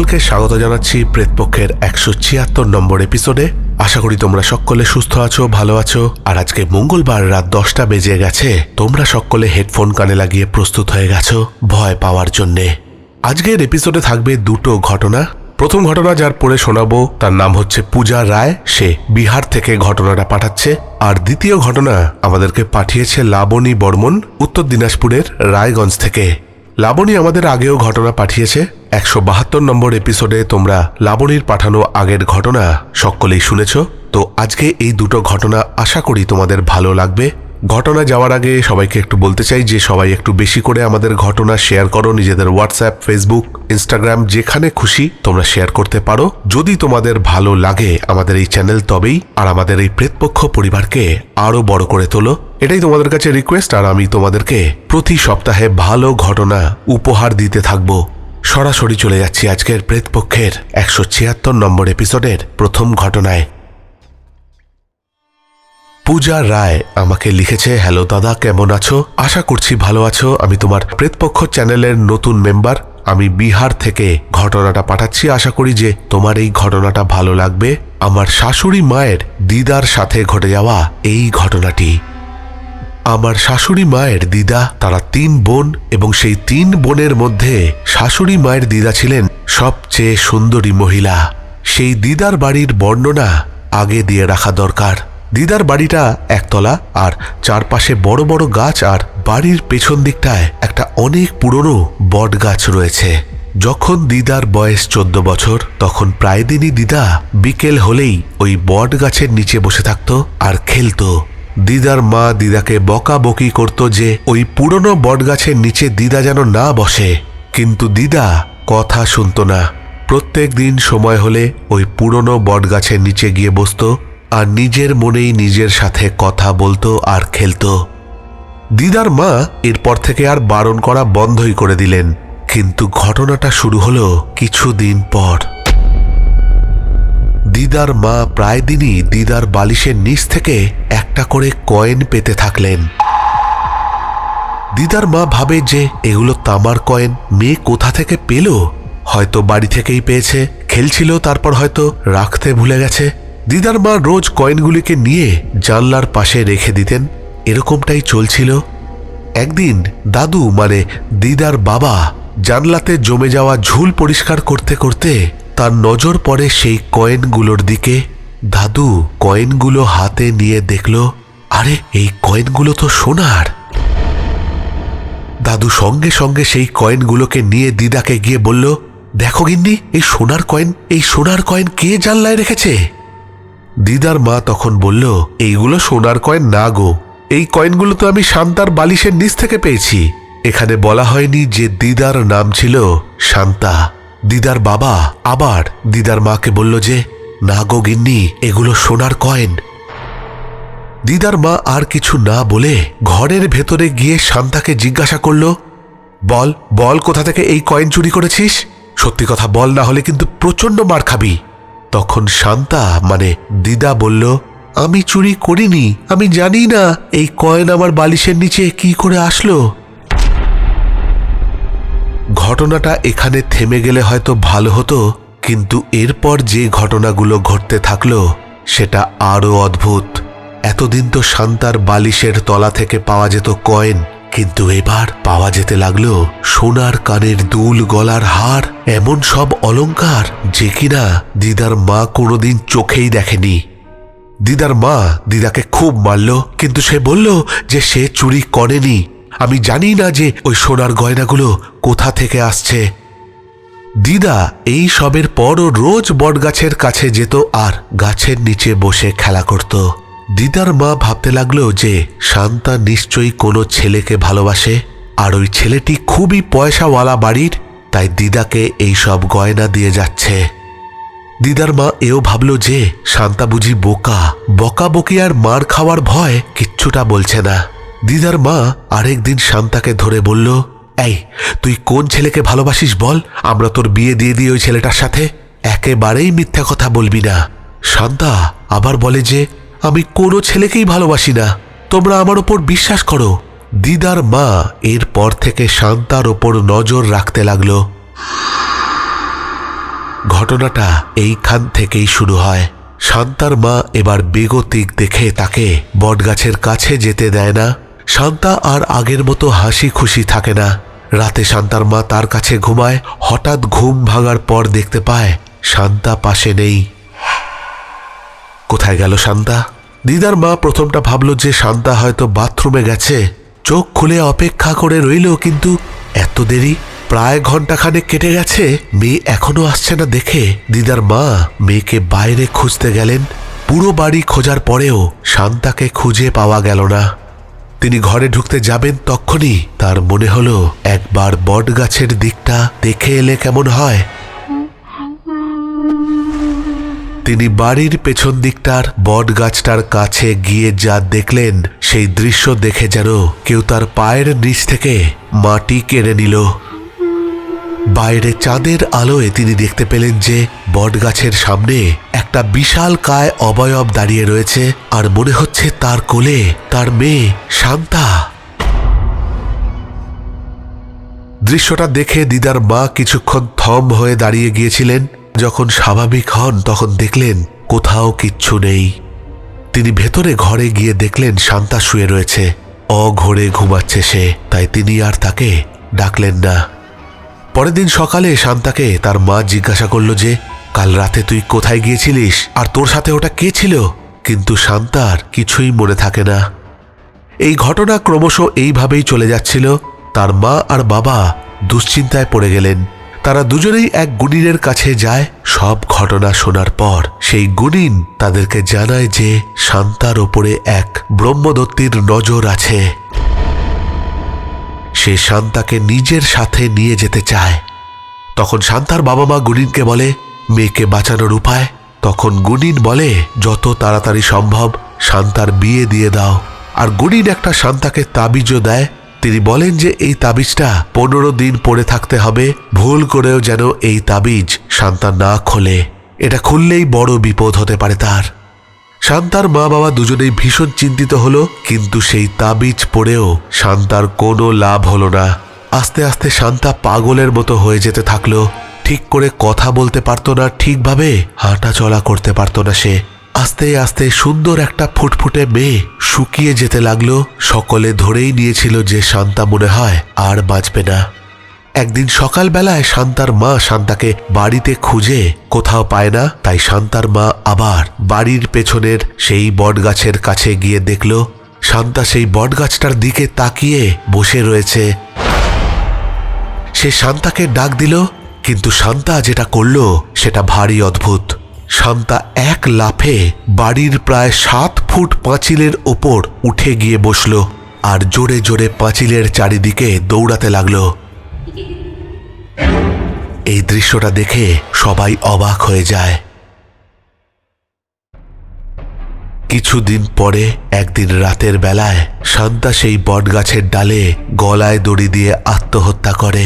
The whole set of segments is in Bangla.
সকলকে স্বাগত জানাচ্ছি প্রেতপক্ষের একশো ছিয়াত্তর নম্বর এপিসোডে। আশা করি তোমরা সকলে সুস্থ আছো, ভালো আছো। আর আজকে মঙ্গলবার রাত দশটা বেজে গেছে। তোমরা সকলে হেডফোন কানে লাগিয়ে প্রস্তুত হয়ে গেছো ভয় পাওয়ার জন্যে। আজকের এপিসোডে থাকবে দুটো ঘটনা। প্রথম ঘটনা যার পড়ে শোনাবো, তার নাম হচ্ছে পূজা রায়। সে বিহার থেকে ঘটনাটা পাঠাচ্ছে। আর দ্বিতীয় ঘটনা আমাদেরকে পাঠিয়েছে লাবণী বর্মন, উত্তর দিনাজপুরের রায়গঞ্জ থেকে। লাবণী আমাদের আগেও ঘটনা পাঠিয়েছে। একশো বাহাত্তর নম্বর এপিসোডে তোমরা লাবণীর পাঠানো আগের ঘটনা সকলেই শুনেছ। তো আজকে এই দুটো ঘটনা আশা করি তোমাদের ভালো লাগবে। ঘটনা যাওয়ার আগে সবাইকে একটু বলতে চাই যে সবাই একটু বেশি করে আমাদের ঘটনা শেয়ার করো, নিজেদের হোয়াটসঅ্যাপ ফেসবুক ইনস্টাগ্রাম যেখানে খুশি তোমরা শেয়ার করতে পারো। যদি তোমাদের ভালো লাগে আমাদের এই চ্যানেল তবেই আর আমাদের এই প্রেতপক্ষ পরিবারকে আরও বড় করে তোলো। এটাই তোমাদের কাছে রিকোয়েস্ট আর আমি তোমাদেরকে প্রতি সপ্তাহে ভালো ঘটনা উপহার দিতে থাকব। সরাসরি চলে যাচ্ছি আজকের প্রেতপক্ষের একশো ছিয়াত্তর নম্বর এপিসোডের প্রথম ঘটনায়। পূজা রায় আমাকে লিখেছে, হ্যালো দাদা, কেমন আছো? আশা করছি ভালো আছো। আমি তোমার প্রেতপক্ষ চ্যানেলের নতুন মেম্বার। আমি বিহার থেকে ঘটনাটা পাঠাচ্ছি। আশা করি যে তোমার এই ঘটনাটা ভালো লাগবে। আমার শাশুড়ি মায়ের দিদার সাথে ঘটে যাওয়া এই ঘটনাটি। আমার শাশুড়ি মায়ের দিদা, তারা তিন বোন এবং সেই তিন বোনের মধ্যে শাশুড়ি মায়ের দিদা ছিলেন সবচেয়ে সুন্দরী মহিলা। সেই দিদার বাড়ির বর্ণনা আগে দিয়ে রাখা দরকার। দিদার বাড়িটা একতলা আর চারপাশে বড় বড় গাছ আর বাড়ির পেছন দিকটায় একটা অনেক পুরনো বট গাছ রয়েছে। যখন দিদার বয়স চোদ্দ বছর, তখন প্রায় দিনই দিদা বিকেল হলেই ওই বট গাছের নিচে বসে থাকতো আর খেলতো। দিদার মা দিদাকে বকাবকি করত যে ওই পুরনো বটগাছের নিচে দিদা যেন না বসে। কিন্তু দিদা কথা শুনতো না। প্রত্যেক দিন সময় হলে ওই পুরনো বটগাছের নিচে গিয়ে বসতো আর নিজের মনেই নিজের সাথে কথা বলতো আর খেলতো। দিদার মা এরপর থেকে আর বারণ করা বন্ধই করে দিলেন, কিন্তু ঘটনাটা শুরু হলো কিছুদিন পর। দিদার মা প্রায় দিনই দিদার বালিশের নিচ থেকে একটা করে কয়েন পেতে থাকলেন। দিদার মা ভাবে যে এগুলো তামার কয়েন, মেয়ে কোথা থেকে পেল? হয়তো বাড়ি থেকেই পেয়েছে, খেলছিল, তারপর হয়তো রাখতে ভুলে গেছে। দিদার মা রোজ কয়েনগুলিকে নিয়ে জানলার পাশে রেখে দিতেন, এরকমটাই চলছিল। একদিন দাদু মানে দিদার বাবা জানলাতে জমে যাওয়া ঝুল পরিষ্কার করতে করতে তার নজর পড়ে সেই কয়েনগুলোর দিকে। দাদু কয়েনগুলো হাতে নিয়ে দেখল, আরে, এই কয়েনগুলো তো সোনার। দাদু সঙ্গে সঙ্গে সেই কয়েনগুলোকে নিয়ে দিদাকে গিয়ে বলল, দেখো গিন্নি, এই সোনার কয়েন, এই সোনার কয়েন কে জানলায় রেখেছে? দিদার মা তখন বলল, এইগুলো সোনার কয়েন না গো। এই কয়েনগুলো তো আমি শান্তার বালিশের নিচ থেকে পেয়েছি। এখানে বলা হয়নি যে দিদার নাম ছিল শান্তা। দিদার বাবা আবার দিদার মাকে বলল যে, না গো গিন্নি, এগুলো সোনার কয়েন। দিদার মা আর কিছু না বলে ঘরের ভেতরে গিয়ে শান্তাকে জিজ্ঞাসা করল, বল বল কোথা থেকে এই কয়েন চুরি করেছিস? সত্যি কথা বল না হলে কিন্তু প্রচণ্ড মার খাবি। তখন শান্তা মানে দিদা বলল, আমি চুরি করিনি, আমি জানি না এই কয়েন আমার বালিশের নিচে কি করে আসলো। ঘটনাটা এখানে থেমে গেলে হয়তো ভালো হতো, কিন্তু এরপর যে ঘটনাগুলো ঘটতে থাকল, সেটা আরও অদ্ভুত। এতদিন তো শান্তার বালিশের তলা থেকে পাওয়া যেত কয়েন কিন্তু এবার পাওয়া যেতে লাগল সোনার কানের দুল গলার হার, এমন সব অলংকার যে কিনা দিদার মা কোনোদিন চোখেই দেখেনি। দিদার মা দিদাকে খুব মারল, কিন্তু সে বলল যে সে চুরি করেনি। আমি জানি না যে ওই সোনার গয়নাগুলো কোথা থেকে আসছে। দিদা এই সবের পরও রোজ বটগাছের কাছে যেত আর গাছের নিচে বসে খেলা করত। দিদার মা ভাবতে লাগল যে শান্তা নিশ্চয়ই কোনো ছেলেকে ভালোবাসে, আর ওই ছেলেটি খুবই পয়সাওয়ালা বাড়ির, তাই দিদাকে এই সব গয়না দিয়ে যাচ্ছে। দিদার মা এও ভাবল যে শান্তা বুঝি বোকা বকা বকি আর মার খাওয়ার ভয় কিচ্ছুটা বলছে না। দিদার মা আরেকদিন শান্তাকে ধরে বলল, এই, তুই কোন ছেলেকে ভালোবাসিস বল, আমরা তোর বিয়ে দিয়ে দিই ওই ছেলেটার সাথে, একেবারেই মিথ্যা কথা বলবি না। শান্তা আবার বলে যে আমি কোনো ছেলেকেই ভালোবাসি না। তোমরা আমার ওপর বিশ্বাস করো। দিদার মা এরপর থেকে শান্তার ওপর নজর রাখতে লাগল। ঘটনাটা এইখান থেকেই শুরু হয়। শান্তার মা এবার বেগতিক দেখে তাকে বটগাছের কাছে যেতে দেয় না। শান্তা আর আগের মতো হাসি খুশি থাকে না। রাতে শান্তার মা তার কাছে ঘুমায়। হঠাৎ ঘুম ভাঙার পর দেখতে পায় শান্তা পাশে নেই। কোথায় গেল শান্তা? দিদার মা প্রথমটা ভাবলো যে শান্তা হয়তো বাথরুমে গেছে। চোখ খুলে অপেক্ষা করে রইল, কিন্তু এত দেরি? প্রায় ঘন্টাখানেক কেটে গেছে। মেয়ে এখনও আসছে না দেখে। দিদার মা মেয়েকে বাইরে খুঁজতে গেলেন। পুরো বাড়ি খোঁজার পরেও শান্তাকে খুঁজে পাওয়া গেল না। তিনি ঘরে ঢুকতে যাবেন তখনই তার মনে হলো, একবার বট গাছের দিকটা দেখে এলে কেমন হয়। তিনি বাড়ির পেছন দিকটার বট গাছটার কাছে গিয়ে যা দেখলেন, সেই দৃশ্য দেখে যেন কেউ তার পায়ের নিচ থেকে মাটি কেড়ে নিল। বাইরে চাঁদের আলোয় তিনি দেখতে পেলেন যে বটগাছের সামনে একটা বিশাল কায় অবয়ব দাঁড়িয়ে রয়েছে আর মনে হচ্ছে তার কোলে তার মেয়ে শান্তা। দৃশ্যটা দেখে দিদার মা কিছুক্ষণ থম হয়ে দাঁড়িয়ে গিয়েছিলেন। যখন স্বাভাবিক হন, তখন দেখলেন কোথাও কিচ্ছু নেই। তিনি ভেতরে ঘরে গিয়ে দেখলেন শান্তা শুয়ে রয়েছে। অঘরে ঘুমাচ্ছে সে, তাই তিনি আর তাকে ডাকলেন না। পরের দিন সকালে শান্তাকে তার মা জিজ্ঞাসা করল যে, কাল রাতে তুই কোথায় গিয়েছিলিস? আর তোর সাথে ওটা কে ছিল? কিন্তু শান্তার কিছুই মনে থাকে না। এই ঘটনা ক্রমশ এইভাবেই চলে যাচ্ছিল। তার মা আর বাবা দুশ্চিন্তায় পড়ে গেলেন। তারা দুজনেই এক গুণিনের কাছে যায়। সব ঘটনা শোনার পর সেই গুণিন তাদেরকে জানায় যে শান্তার ওপরে এক ব্রহ্মদত্তির নজর আছে। সে শান্তাকে নিজের সাথে নিয়ে যেতে চায়। তখন শান্তার বাবা মা গুনিনকে বলে, মেয়েকে বাঁচানোর উপায়? তখন গুনিন বলে, যত তাড়াতাড়ি সম্ভব শান্তার বিয়ে দিয়ে দাও। আর গুনিন একটা শান্তাকে তাবিজও দেয় তিনি বলেন যে এই তাবিজটা পনেরো দিন পড়ে থাকতে হবে, ভুল করেও যেন এই তাবিজ শান্তা না খোলে। এটা খুললেই বড় বিপদ হতে পারে তার। শান্তার মা বাবা দুজনেই ভীষণ চিন্তিত হলো, কিন্তু সেই তাবিজ পড়েও শান্তার কোনো লাভ হলো না। আস্তে আস্তে শান্তা পাগলের মতো হয়ে যেতে থাকল। ঠিক করে কথা বলতে পারতো না, ঠিকভাবে হাঁটা চলা করতে পারতো না সে। আস্তে আস্তে সুন্দর একটা ফুটফুটে মেয়ে শুকিয়ে যেতে লাগল। সকলে ধরেই নিয়েছিল যে শান্তা মনে হয় আর বাঁচবে না। একদিন সকালবেলায় শান্তার মা শান্তাকে বাড়িতে খুঁজে কোথাও পায় না, তাই শান্তার মা আবার বাড়ির পেছনের সেই বটগাছের কাছে গিয়ে দেখল। শান্তা সেই বটগাছটার দিকে তাকিয়ে বসে রয়েছে। সে শান্তাকে ডাক দিল, কিন্তু শান্তা যেটা করল সেটা ভারী অদ্ভুত। শান্তা এক লাফে বাড়ির প্রায় সাত ফুট পাঁচিলের ওপর উঠে গিয়ে বসল আর জোরে জোরে পাঁচিলের চারিদিকে দৌড়াতে লাগল। এই দৃশ্যটা দেখে সবাই অবাক হয়ে যায়। কিছুদিন পরে একদিন রাতের বেলায় শান্তা সেই বটগাছের ডালে গলায় দড়ি দিয়ে আত্মহত্যা করে।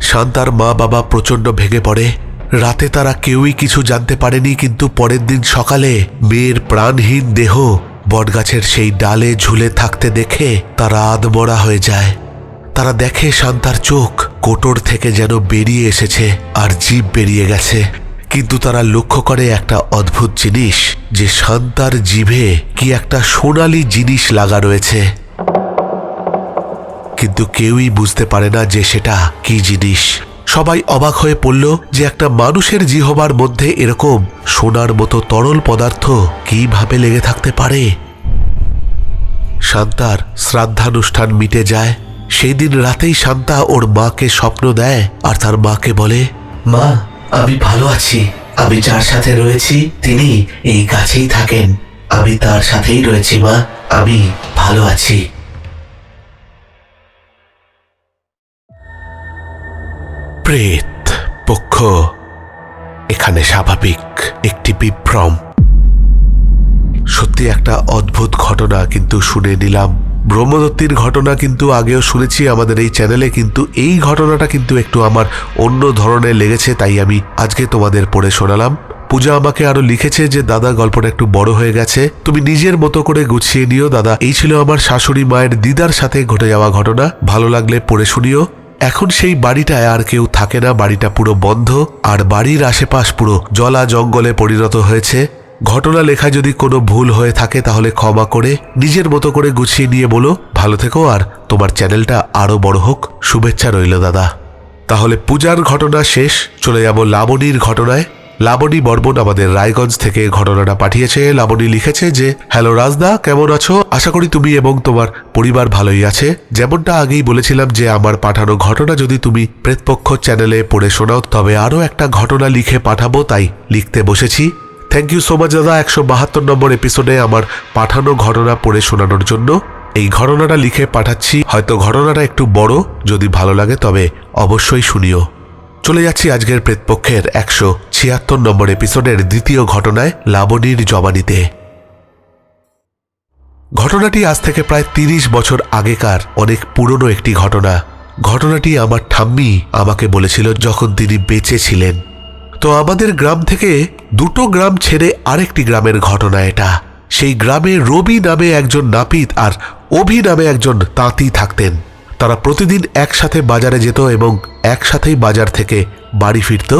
শান্তার মা বাবা প্রচণ্ড ভেঙে পড়ে রাতে তারা কেউই কিছু জানতে পারেনি, কিন্তু পরের দিন সকালে মেয়ের প্রাণহীন দেহ বটগাছের সেই ডালে ঝুলে থাকতে দেখে তারা আদমরা হয়ে যায়। তারা দেখে শান্তার চোখ কোটর থেকে যেন বেরিয়ে এসেছে আর জীব বেরিয়ে গেছে। কিন্তু তারা লক্ষ্য করে একটা অদ্ভুত জিনিস, যে শান্তার জিভে কি একটা সোনালি জিনিস লাগা রয়েছে। কিন্তু কেউই বুঝতে পারে না যে সেটা কি জিনিস। সবাই অবাক হয়ে পড়ল যে একটা মানুষের জিহবার মধ্যে এরকম সোনার মতো তরল পদার্থ কীভাবে লেগে থাকতে পারে। শান্তার শ্রাদ্ধানুষ্ঠান মিটে যায়। সেই দিন রাতেই শান্তা ওর মাকে স্বপ্ন দেয় আর তার মাকে বলে, মা, আমি ভালো আছি। আমি যার সাথে রয়েছি, তিনি এই কাছেই থাকেন। আমি তার সাথেই রয়েছি, মা। আমি ভালো আছি। প্রেত পক্ষ, এখানে স্বাভাবিক একটি বিভ্রম। সত্যি একটা অদ্ভুত ঘটনা কিন্তু শুনে নিলাম। ব্রহ্মদত্তির ঘটনা কিন্তু আগেও শুনেছি আমাদের এই চ্যানেলে, কিন্তু এই ঘটনাটা কিন্তু একটু আমার অন্য ধরনের লেগেছে, তাই আমি আজকে তোমাদের পড়ে শোনালাম। পূজা আমাকে আরও লিখেছে যে, দাদা, গল্পটা একটু বড় হয়ে গেছে। তুমি নিজের মতো করে গুছিয়ে নিও, দাদা। এই ছিল আমার শাশুড়ি মায়ের দিদার সাথে ঘটে যাওয়া ঘটনা। ভালো লাগলে পড়ে শুনিও। এখন সেই বাড়িটায় আর কেউ থাকে না, বাড়িটা পুরো বন্ধ, আর বাড়ির আশেপাশ পুরো জলা জঙ্গলে পরিণত হয়েছে। ঘটনা লেখা যদি কোনো ভুল হয়ে থাকে তাহলে ক্ষমা করে নিজের মতো করে গুছিয়ে নিয়ে বলো। ভালো থেকো আর তোমার চ্যানেলটা আরও বড় হোক। শুভেচ্ছা রইল দাদা। তাহলে পূজার ঘটনা শেষ, চলে যাব লাবণীর ঘটনায়। লাবণী বর্মন আমাদের রায়গঞ্জ থেকে ঘটনাটা পাঠিয়েছে। লাবণী লিখেছে যে, হ্যালো রাজদা, কেমন আছো? আশা করি তুমি এবং তোমার পরিবার ভালোই আছে। যেমনটা আগেই বলেছিলাম যে, আমার পাঠানো ঘটনা যদি তুমি প্রেতপক্ষ চ্যানেলে পড়ে শোনাও, তবে আরও একটা ঘটনা লিখে পাঠাবো, তাই লিখতে বসেছি। থ্যাংক ইউ সো মাচ দাদা। একশো বাহাত্তর নম্বর এপিসোডে আমার পাঠানো ঘটনা পড়ে শোনানোর জন্য এই ঘটনাটা লিখে পাঠাচ্ছি। হয়তো ঘটনাটা একটু বড়, যদি ভালো লাগে, তবে অবশ্যই শুনিও। চলে যাচ্ছি আজকের প্রেতপক্ষের একশো ছিয়াত্তর নম্বর এপিসোডের দ্বিতীয় ঘটনায় লাবণীর জবানিতে। ঘটনাটি আজ থেকে প্রায় তিরিশ বছর আগেকার অনেক পুরনো একটি ঘটনা। ঘটনাটি আমার ঠাম্মি আমাকে বলেছিল যখন তিনি বেঁচে ছিলেন। তো আমাদের গ্রাম থেকে দুটো গ্রাম ছেড়ে আরেকটি গ্রামের ঘটনা এটা। সেই গ্রামে রবি নামে একজন নাপিত আর অভি নামে একজন তাঁতি থাকতেন। তারা প্রতিদিন একসাথে বাজারে যেত এবং একসাথেই বাজার থেকে বাড়ি ফিরত।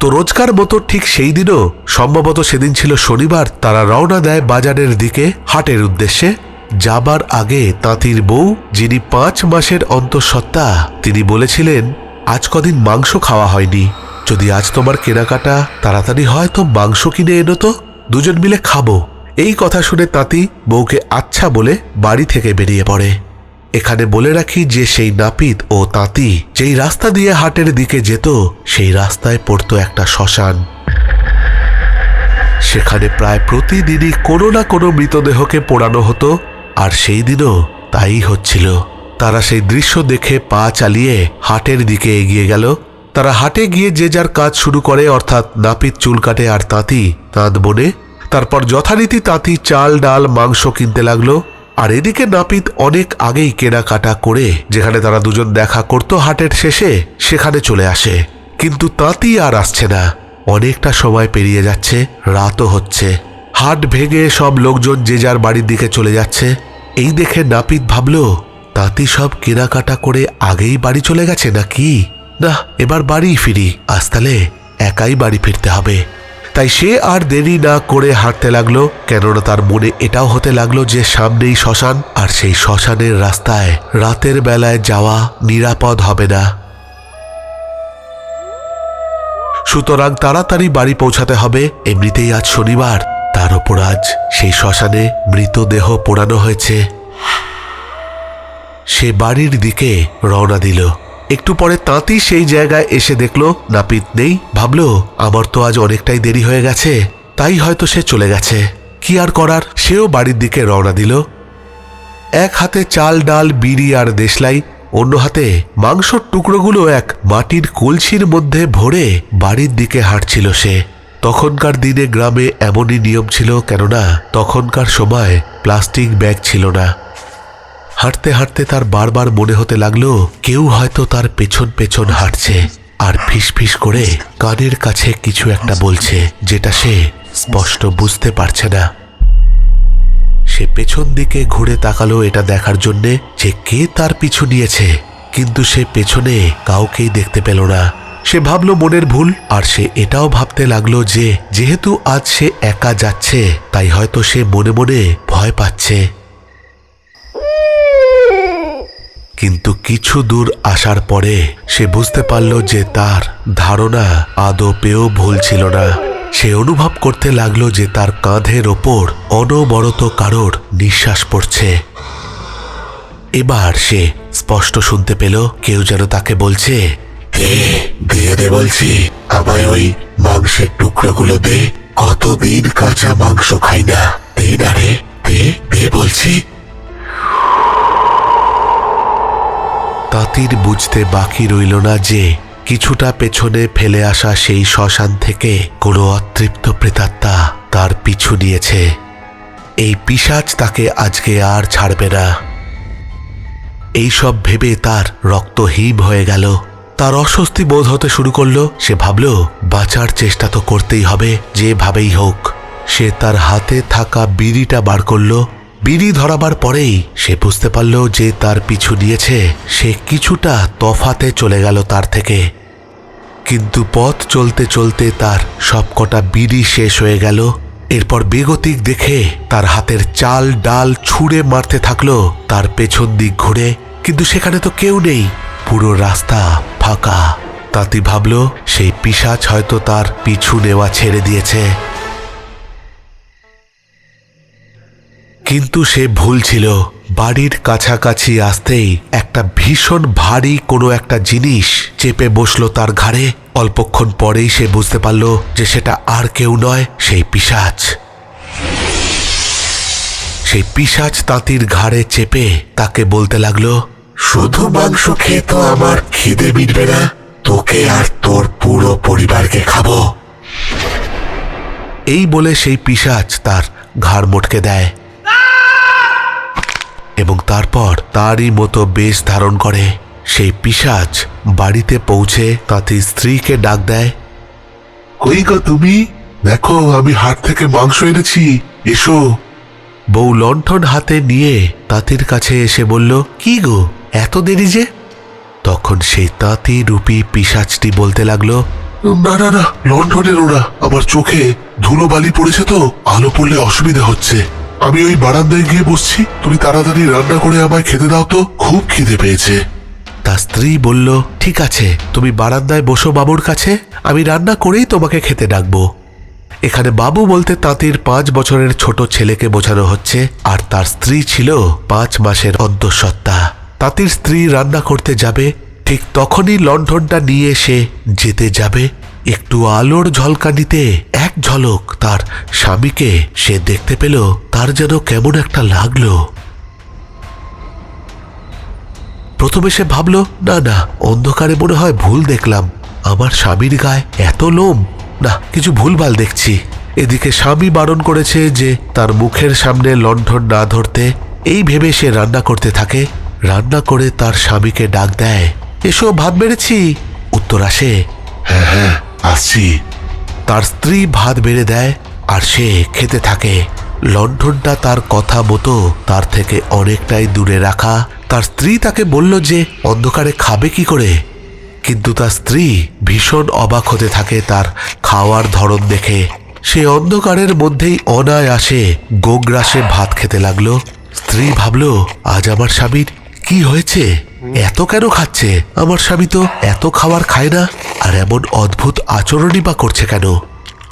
তো রোজকার মতো ঠিক সেই দিনও সম্ভবত সেদিন ছিল শনিবার, তারা রওনা দেয় বাজারের দিকে হাটের উদ্দেশ্যে। যাবার আগে তাঁতির বউ, যিনি পাঁচ মাসের অন্তঃসত্ত্বা, তিনি বলেছিলেন, আজ কদিন মাংস খাওয়া হয়নি। যদি আজ তোমার কেনাকাটা তাড়াতাড়ি হয় তো মাংস কিনে এনো তো, দুজন মিলে খাব। এই কথা শুনে তাঁতি বউকে আচ্ছা বলে বাড়ি থেকে বেরিয়ে পড়ে। এখানে বলে রাখি যে সেই নাপিত ও তাঁতি যেই রাস্তা দিয়ে হাটের দিকে যেত, সেই রাস্তায় পড়তো একটা শ্মশান। সেখানে প্রায় প্রতিদিনই কোনো না কোনো মৃতদেহকে পোড়ানো হতো, আর সেই দিনও তাই হচ্ছিল। তারা সেই দৃশ্য দেখে পা চালিয়ে হাটের দিকে এগিয়ে গেল। তারা হাটে গিয়ে যে যার কাজ শুরু করে, অর্থাৎ নাপিত চুল কাটে আর তাঁতি তাঁত বনে। তারপর যথারীতি তাঁতি চাল, ডাল, মাংস কিনতে লাগল। আর এদিকে নাপিত অনেক আগেই কেনাকাটা করে, যেখানে তারা দুজন দেখা করতো হাটের শেষে, সেখানে চলে আসে। কিন্তু তাঁতি আর আসছে না। অনেকটা সময় পেরিয়ে যাচ্ছে, রাতও হচ্ছে। হাট ভেঙে সব লোকজন যে যার বাড়ির দিকে চলে যাচ্ছে। এই দেখে নাপিত ভাবল, তাঁতি সব কেনাকাটা করে আগেই বাড়ি চলে গেছে নাকি? না, এবার বাড়ি ফিরি। আজ তাহলে একাই বাড়ি ফিরতে হবে। তাই সে আর দেরি না করে হাঁটতে লাগল, কেননা তার মনে এটাও হতে লাগল যে সামনেই শ্মশান আর সেই শ্মশানের রাস্তায় রাতের বেলায় যাওয়া নিরাপদ হবে না। সুতরাং তাড়াতাড়ি বাড়ি পৌঁছাতে হবে। এমনিতেই আজ শনিবার, তার ওপর আজ সেই শ্মশানে মৃতদেহ পোড়ানো হয়েছে। সে বাড়ির দিকে রওনা দিল। একটু পরে তাঁতি সেই জায়গায় এসে দেখল, নাপিত নেই। ভাবলো, আমার তো আজ অনেকটাই দেরি হয়ে গেছে। তাই হয়তো সে চলে গেছে। কি আর করার? সেও বাড়ির দিকে রওনা দিল। এক হাতে চাল, ডাল, বিড়ি আর দেশলাই, অন্য হাতে মাংসর টুকরোগুলো এক মাটির কলসির মধ্যে ভরে বাড়ির দিকে হাঁটছিল সে। তখনকার দিনে গ্রামে এমনই নিয়ম ছিল, কেননা তখনকার সময় প্লাস্টিক ব্যাগ ছিল না। হাঁটতে হাঁটতে তার বারবার মনে হতে লাগল, কেউ হয়তো তার পেছন পেছন হাঁটছে আর ফিস ফিস করে কানের কাছে কিছু একটা বলছে, যেটা সে স্পষ্ট বুঝতে পারছে না। সে পেছন দিকে ঘুরে তাকালো এটা দেখার জন্যে যে কে তার পিছু নিয়েছে, কিন্তু সে পেছনে কাউকেই দেখতে পেল না। সে ভাবলো মনের ভুল, আর সে এটাও ভাবতে লাগল যে যেহেতু আজ সে একা যাচ্ছে, তাই হয়তো সে মনে মনে ভয় পাচ্ছে। কিন্তু কিছু দূর আসার পরে সে বুঝতে পারল যে তার ধারণা আদপেও ভুল ছিল না। সে অনুভব করতে লাগল যে তার কাঁধের ওপর অনবরত কারোর নিঃশ্বাস পড়ছে। এবার সে স্পষ্ট শুনতে পেল, কেউ যেন তাকে বলছে দে বলছি, আমায় ওই মাংসের টুকরোগুলো দে। কতদিন কাঁচা মাংস খাই না। দে না রে, দে দে বলছি। তাঁতির বুঝতে বাকি রইল না যে কিছুটা পেছনে ফেলে আসা সেই শ্মশান থেকে কোনো অতৃপ্ত প্রেতাত্মা তার পিছু নিয়েছে। এই পিসাজ তাকে আজকে আর ছাড়বে না। এইসব ভেবে তার রক্ত হিম হয়ে গেল। তার অস্বস্তি বোধ হতে শুরু করল। সে ভাবল, বাঁচার চেষ্টা তো করতেই হবে, যেভাবেই হোক। সে তার হাতে থাকা বিড়িটা বার করল। বিড়ি ধরাবার পরেই সে বুঝতে পারল যে তার পিছু নিয়েছে, সে কিছুটা তফাতে চলে গেল তার থেকে। কিন্তু পথ চলতে চলতে তার সবকটা বিড়ি শেষ হয়ে গেল। এরপর বেগতিক দেখে তার হাতের চাল, ডাল ছুঁড়ে মারতে থাকল তার পেছন দিক ঘুরে। কিন্তু সেখানে তো কেউ নেই, পুরো রাস্তা ফাঁকা। তাতি ভাবল, সেই পিসাচ হয়তো তার পিছু নেওয়া ছেড়ে দিয়েছে। কিন্তু সে ভুল ছিল। বাড়ির কাছাকাছি আসতেই একটা ভীষণ ভারী কোনো একটা জিনিস চেপে বসল তার ঘাড়ে। অল্পক্ষণ পরেই সে বুঝতে পারল যে সেটা আর কেউ নয় সেই পিসাচ সেই পিসাচ তাঁতির ঘাড়ে চেপে তাকে বলতে লাগল শুধু মাংস খেয়ে তো আমার খিদে মিটবে না তোকে আর তোর পুরো পরিবারকে খাব। এই বলে সেই পিসাচ তার ঘাড় মোটকে দেয়। এবং তারপর তারই মতো বেশ ধারণ করে। সেই পিসাচ বাড়িতে পৌঁছে তাতে স্ত্রীকে ডাক দেয় কই গো তুমি? দেখো আমি হাট থেকে মাংস এনেছি এসো। বউ লণ্ঠন হাতে নিয়ে তাঁতির কাছে এসে বলল কি গো এত দেরি যে? তখন সেই তাঁতি রূপী পিসাচটি বলতে লাগল না না না লন্ডনের ওরা আমার চোখে ধুলো বালি পড়েছে তো আলো পড়লে অসুবিধা হচ্ছে। আমি ওই বারান্দায় গিয়ে বসছি। তুমি তাড়াতাড়ি রান্না করে আমায় খেতে দাও তো। খুব খিদে পেয়েছে। তার স্ত্রী বলল, ঠিক আছে, তুমি বারান্দায় বসো বাবুর কাছে। আমি রান্না করেই তোমাকে খেতে ডাকবো। এখানে বাবু বলতে তাঁতির পাঁচ বছরের ছোট ছেলেকে বোঝানো হচ্ছে, আর তার স্ত্রী ছিল পাঁচ মাসের অন্তঃসত্ত্বা তাঁতির স্ত্রী রান্না করতে যাবে, ঠিক তখনই লণ্ঠনটা নিয়ে সে যেতে যাবে। একটু আলোর ঝলকানিতে এক ঝলক তার স্বামীকে সে দেখতে পেল, তার যেন কেমন একটা লাগল। প্রথমে সে ভাবল, না না, অন্ধকারে মনে হয় ভুল দেখলাম। আমার স্বামীর গায়ে এত লোম। না, কিছু ভুলভাল দেখছি। এদিকে স্বামী বারণ করেছে যে তার মুখের সামনে লণ্ঠন না ধরতে এই ভেবে সে রান্না করতে থাকে। রান্না করে তার স্বামীকে ডাক দেয়, এসো, ভাত বেড়েছি। উত্তর আসে হ্যাঁ হ্যাঁ আসছি। তার স্ত্রী ভাত বেড়ে দেয় আর সে খেতে থাকে। লণ্ঠনটা তার কথা মতো তার থেকে অনেকটাই দূরে রাখা। তার স্ত্রী তাকে বলল যে, অন্ধকারে খাবে কি করে? কিন্তু তার স্ত্রী ভীষণ অবাক হতে থাকে তার খাওয়ার ধরন দেখে। সে অন্ধকারের মধ্যেই অনায়াসে গোগ্রাসে ভাত খেতে লাগল। স্ত্রী ভাবল, আজ আমার স্বামীর কি হয়েছে? এত কেন খাচ্ছে? আমার স্বামী তো এত খাবার খায় না, আর এমন অদ্ভুত আচরণই বা করছে কেন?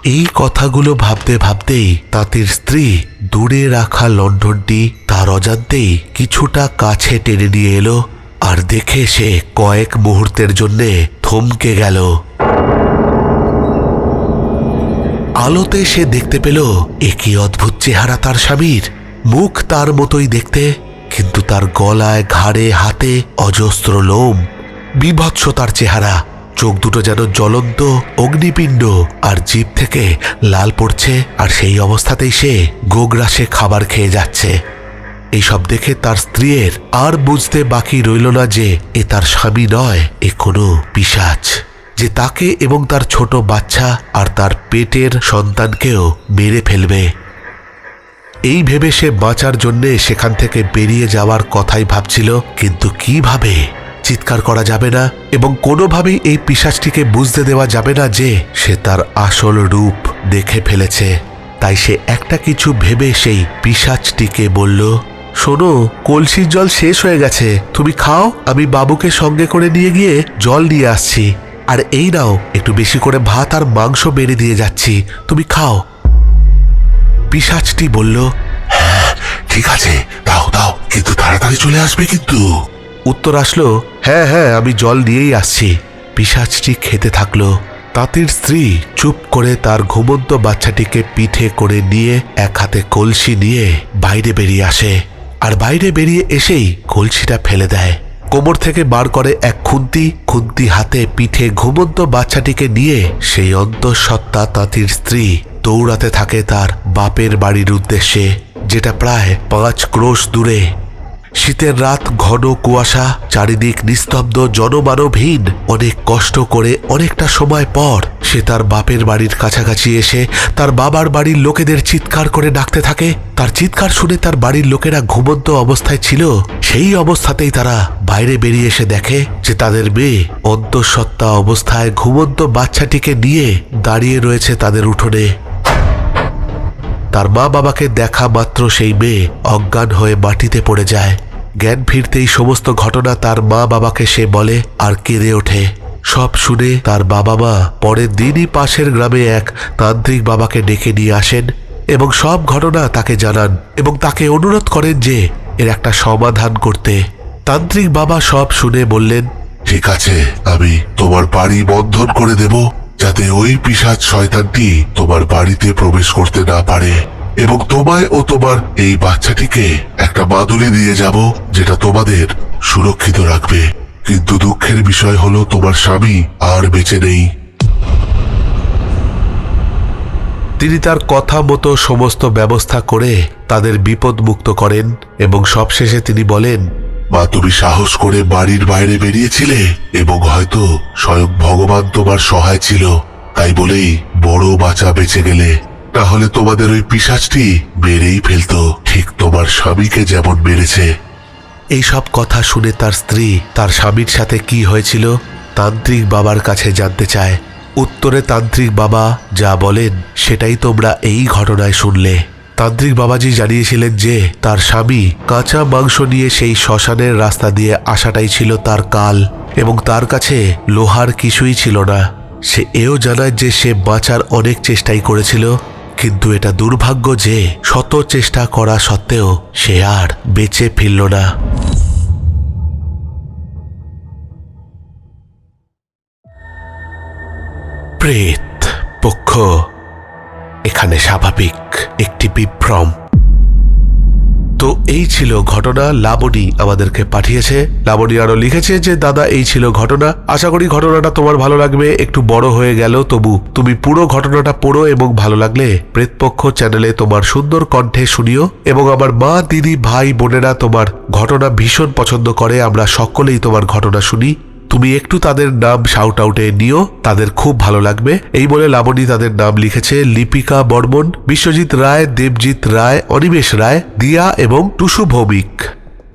এই কথাগুলো ভাবতে ভাবতেই তাঁতির স্ত্রী দূরে রাখা লণ্ঠনটি তার অজান্তেই কিছুটা কাছে টেনে নিয়ে এলো, আর দেখে সে কয়েক মুহূর্তের জন্যে থমকে গেল। আলোতে সে দেখতে পেল একই অদ্ভুত চেহারা তার স্বামীর। মুখ তার মতোই দেখতে কিন্তু তার গলায়, ঘাড়ে, হাতে অজস্র লোম বিভৎস তার চেহারা, চোখ দুটো যেন জ্বলন্ত অগ্নিপিণ্ড আর জিভ থেকে লাল পড়ছে আর সেই অবস্থাতেই সে গোগ্রাসে খাবার খেয়ে যাচ্ছে। এইসব দেখে তার স্ত্রীর আর বুঝতে বাকি রইল না যে এ তার স্বামী নয়, এ কোনো পিসাচ যে তাকে এবং তার ছোট বাচ্চা আর তার পেটের সন্তানকেও মেরে ফেলবে। এই ভেবে সে বাঁচার জন্যে সেখান থেকে বেরিয়ে যাওয়ার কথাই ভাবছিল, কিন্তু কীভাবে? চিৎকার করা যাবে না এবং কোনোভাবেই এই পিসাচটিকে বুঝতে দেওয়া যাবে না যে সে তার আসল রূপ দেখে ফেলেছে। তাই সে একটা কিছু ভেবে সেই পিসাচটিকে বলল, শোনো, কলসির জল শেষ হয়ে গেছে। তুমি খাও, আমি বাবুকে সঙ্গে করে নিয়ে গিয়ে জল নিয়ে আসছি। আর এই নাও, একটু বেশি করে ভাত আর মাংস বেড়ে দিয়ে যাচ্ছি। তুমি খাও। পিসাচটি বলল ঠিক আছে, দাও দাও, কিন্তু তাড়াতাড়ি চলে আসবে কিন্তু। উত্তর আসলো হ্যাঁ হ্যাঁ আমি জল নিয়েই আসছি। পিসাচটি খেতে থাকল। তাঁতির স্ত্রী চুপ করে তার ঘুমন্ত বাচ্চাটিকে পিঠে করে নিয়ে এক হাতে কলসি নিয়ে বাইরে বেরিয়ে আসে। আর বাইরে বেরিয়ে এসেই কলসিটা ফেলে দেয়। কোমর থেকে বার করে এক খুন্তি খুন্তি হাতে পিঠে ঘুমন্ত বাচ্চাটিকে নিয়ে সেই অন্তঃসত্ত্বা তাঁতির স্ত্রী দৌড়াতে থাকে তার বাপের বাড়ির উদ্দেশ্যে, যেটা প্রায় পাঁচ ক্রোশ দূরে। শীতের রাত, ঘন কুয়াশা, চারিদিক নিস্তব্ধ, জনমানবহীন। অনেক কষ্ট করে অনেকটা সময় পর সে তার বাপের বাড়ির কাছাকাছি এসে তার বাবার বাড়ির লোকেদের চিৎকার করে ডাকতে থাকে। তার চিৎকার শুনে তার বাড়ির লোকেরা ঘুমন্ত অবস্থায় ছিল। সেই অবস্থাতেই তারা বাইরে বেরিয়ে এসে দেখে যে তাদের মেয়ে অন্তঃসত্ত্বা অবস্থায় ঘুমন্ত বাচ্চাটিকে নিয়ে দাঁড়িয়ে রয়েছে তাদের উঠোনে। তার মা বাবাকে দেখা মাত্র সেই মেয়ে অজ্ঞান হয়ে মাটিতে পড়ে যায়। জ্ঞান ফিরতেই সমস্ত ঘটনা তার মা বাবাকে সে বলে আর কেঁদে ওঠে। সব শুনে তার বাবা মা পরের দিনই পাশের গ্রামে এক তান্ত্রিক বাবাকে ডেকে নিয়ে আসেন এবং সব ঘটনা তাকে জানান এবং তাকে অনুরোধ করেন যে এর একটা সমাধান করতে। তান্ত্রিক বাবা সব শুনে বললেন, ঠিক আছে, আমি তোমার বাড়ি বন্ধন করে দেব। যাতে ওই পিসাজ শয়তানটি তোমার বাড়িতে প্রবেশ করতে না পারে এবং তোমায় ও তোমার এই বাচ্চাটিকে একটা মাদুলি দিয়ে যাব যেটা তোমাদের সুরক্ষিত রাখবে। কিন্তু দুঃখের বিষয় হলো তোমার স্বামী আর বেঁচে নেই। তিনি তার কথা মতো সমস্ত ব্যবস্থা করে তাদের বিপদ মুক্ত করেন এবং সবশেষে তিনি বলেন মা তুমি সাহস করে বাড়ির বাইরে বেরিয়েছিলে এবং হয়তো স্বয়ং ভগবান তোমার সহায় ছিল, তাই বলেই বড় বাঁচা বেঁচে গেলে। তাহলে তোমাদের ওই পিসাজটি মেরেই ফেলতো, ঠিক তোমার স্বামীকে যেমন মেরেছে। এই সব কথা শুনে তার স্ত্রী তার স্বামীর সাথে কি হয়েছিল, তান্ত্রিক বাবার কাছে জানতে চায়। উত্তরে তান্ত্রিক বাবা যা বলেন, সেটাই তোমরা এই ঘটনায় শুনলে। তান্ত্রিক বাবাজি জানিয়েছিলেন যে, তার স্বামী কাঁচা মাংস নিয়ে সেই শ্মশানের রাস্তা দিয়ে আসাটাই ছিল তার কাল, এবং তার কাছে লোহার কিছুই ছিল না। সে এও জানায় যে, সে বাঁচার অনেক চেষ্টাই করেছিল, কিন্তু এটা দুর্ভাগ্য যে, শত চেষ্টা করা সত্ত্বেও সে আর বেঁচে ফিরল না। প্রেত, পক্ষ এখানে স্বাভাবিক একটি বিভ্রম। তো এই ছিল ঘটনা, লাবণী আমাদেরকে পাঠিয়েছে। লাবণী আরও লিখেছে যে, দাদা, এই ছিল ঘটনা। আশা করি ঘটনাটা তোমার ভালো লাগবে, একটু বড় হয়ে গেল। তবু তুমি পুরো ঘটনাটা পড়ো এবং ভালো লাগলে প্রেতপক্ষ চ্যানেলে তোমার সুন্দর কণ্ঠে শুনিও এবং আমার মা, দিদি, ভাই, বোনেরা তোমার ঘটনা ভীষণ পছন্দ করে। আমরা সকলেই তোমার ঘটনা শুনি। তুমি একটু তাদের নাম শাউট আউটে নিও, তাদের খুব ভালো লাগবে। এই বলে লাবণী তাদের নাম লিখেছে লিপিকা বর্মন, বিশ্বজিৎ রায়, দেবজিৎ রায়, অনিমেষ রায়, দিয়া এবং টুসু ভৌমিক।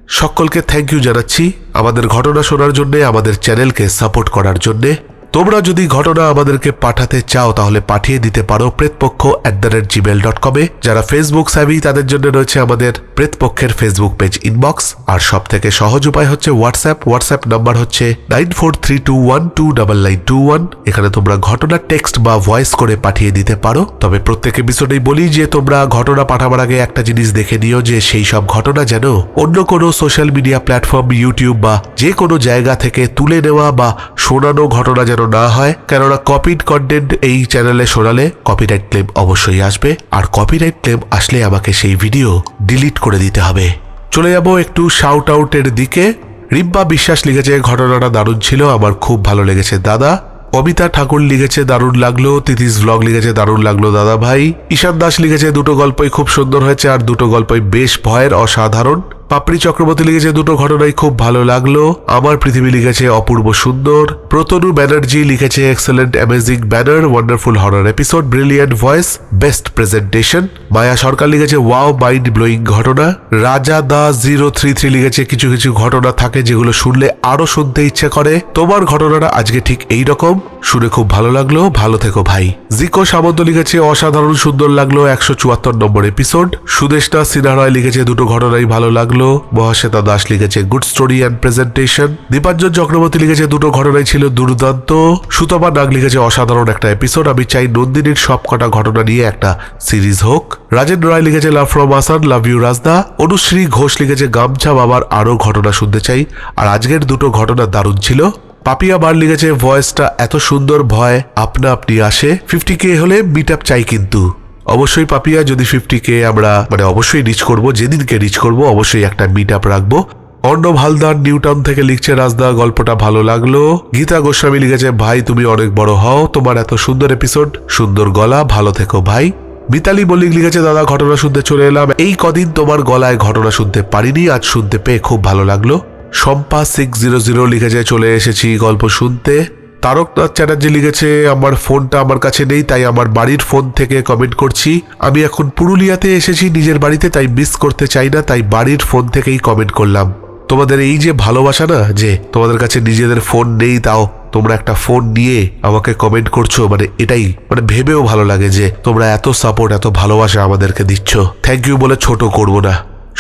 সকলকে থ্যাংক ইউ জানাচ্ছি। আমাদের ঘটনা শোনার জন্যে, আমাদের চ্যানেলকে সাপোর্ট করার জন্যে। তোমরা যদি ঘটনা আমাদেরকে পাঠাতে চাও, তাহলে পাঠিয়ে দিতে পারো Pretapaksha at the rate gmail dot কমে যারা ফেসবুক সাবি তাদের জন্য রয়েছে আমাদের প্রেতপক্ষের ফেসবুক পেজ ইনবক্স আর সব থেকে সহজ উপায় হচ্ছে হোয়াটসঅ্যাপ হোয়াটসঅ্যাপ নাম্বার হচ্ছে nine four three two one two double nine two one এখানে তোমরা ঘটনা টেক্সট বা ভয়েস করে পাঠিয়ে দিতে পারো। তবে প্রত্যেক এপিসোডেই বলি যে, তোমরা ঘটনা পাঠাবার আগে একটা জিনিস দেখে নিও যে, সেই সব ঘটনা যেন অন্য কোনো সোশ্যাল মিডিয়া প্ল্যাটফর্ম ইউটিউব বা যে কোনো জায়গা থেকে তুলে নেওয়া বা শোনানো ঘটনা যেন না হয় কেননা কপিড কন্টেন্ট এই চ্যানেলে শোনালে কপিরাইট ক্লেম অবশ্যই আসবে। আর কপিরাইট ক্লেম আসলে আমাকে সেই ভিডিও ডিলিট করে দিতে হবে। চলে যাব একটু শাউট আউটের দিকে। রিম্পা বিশ্বাস লিখেছে, ঘটনাটা দারুণ ছিল, আমার খুব ভালো লেগেছে, দাদা। কবিতা ঠাকুর লিখেছে, দারুণ লাগল। তিথিস ব্লগ লিখেছে, দারুণ লাগল, দাদা ভাই। ঈশান দাস লিখেছে, দুটো গল্পই খুব সুন্দর হয়েছে, আর দুটো গল্পই বেশ ভয়ের, অসাধারণ। পাপড়ি চক্রবর্তী লিখেছে, দুটো ঘটনাই খুব ভালো লাগল। আমার পৃথিবী লিখেছে অপূর্ব সুন্দর। প্রতনু ব্যানার্জি লিখেছে excellent amazing banner wonderful horror episode brilliant voice best presentation Maya Sarkar লিখেছে ওয়াও মাইন্ড ব্লোয়িং ঘটনা রাজা দা জিরো থ্রি থ্রি লিখেছে, কিছু কিছু ঘটনা থাকে যেগুলো শুনলে আরও শুনতে ইচ্ছে করে। তোমার ঘটনাটা আজকে ঠিক এই রকম শুনে খুব ভালো লাগল। ভালো থেকো ভাই। জিকো সামন্ত লিখেছে, অসাধারণ সুন্দর লাগল, একশো চুয়াত্তর নম্বর এপিসোড সুদেশটা সিনহারায় লিখেছে, দুটো ঘটনাই ভালো লাগল। মহাশ্বেতা দাস লিখেছে good story and presentation Dipanjan Chakraborty লিখেছে, দুটো ঘটনাই ছিল দুর্দান্ত। সুতপা নাগ লিখেছে, অসাধারণ একটা এপিসোড আমি চাই নন্দিনীর সব কটা ঘটনা নিয়ে একটা সিরিজ হোক। রাজেন্দ্র রায় লিখেছে love from Asan love you রাজদা অনুশ্রী ঘোষ লিখেছে, গামছা বাবার আরও ঘটনা শুনতে চাই। আর আজকের দুটো ঘটনা দারুণ ছিল। পাপিয়া বার লিখেছে ভয়েসটা এত সুন্দর, ভয় আপনা আপনি আসে। ফিফটি কে হলে মিট আপ চাই কিন্তু। অবশ্যই পাপিয়া, যদি ফিফটি কে আমরা মানে অবশ্যই রিচ করব, যেদিনকে রিচ করব, অবশ্যই একটা মিট আপ রাখব। অর্ণব হালদার, নিউটাউন থেকে লিখছে, রাজদা, গল্পটা ভালো লাগল। গীতা গোস্বামী লিখেছে, ভাই, তুমি অনেক বড় হও। তোমার এত সুন্দর এপিসোড সুন্দর গলা, ভালো থেকো ভাই। মিতালি মল্লিক লিখেছে, দাদা, ঘটনা শুনতে চলে এলাম। এই কদিন তোমার গলায় ঘটনা শুনতে পারিনি, আজ শুনতে পেয়ে খুব ভালো লাগল। শম্পা সিক্স জিরো জিরো লিখেছে, চলে এসেছি গল্প শুনতে। তারকনাথ চ্যাটার্জি লিখেছে, আমার ফোনটা আমার কাছে নেই, তাই আমার বাড়ির ফোন থেকে কমেন্ট করছি। আমি এখন পুরুলিয়াতে এসেছি, নিজের বাড়িতে, তাই মিস করতে চাই না, তাই বাড়ির ফোন থেকেই কমেন্ট করলাম। তোমাদের এই যে ভালোবাসা না, যে তোমাদের কাছে নিজেদের ফোন নেই, তাও তোমরা একটা ফোন নিয়ে আমাকে কমেন্ট করছ মানে এটাই মানে ভেবেও ভালো লাগে যে তোমরা এত সাপোর্ট এত ভালোবাসা আমাদেরকে দিচ্ছ। থ্যাংক ইউ বলে ছোট করব না।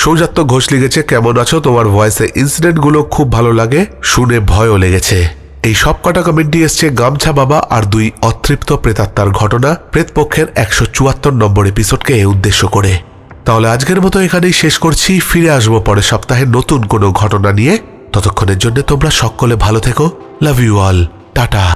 সৌজাত্য ঘোষ লিখেছে, কেমন আছো? তোমার ভয়েসে ইনসিডেন্টগুলো খুব ভালো লাগে, শুনে ভয়ও লেগেছে। এই সব কটা কমেন্টই এসছে গামছা বাবা আর দুই অতৃপ্ত প্রেতাত্মার ঘটনা প্রেতপক্ষের একশো চুয়াত্তর নম্বর এপিসোডকে উদ্দেশ্য করে। তাহলে আজকের মতো এখানেই শেষ করছি। ফিরে আসব পরের সপ্তাহে নতুন কোনো ঘটনা নিয়ে। ততক্ষণের জন্য তোমরা সকলে ভালো থেকো। Love you all tata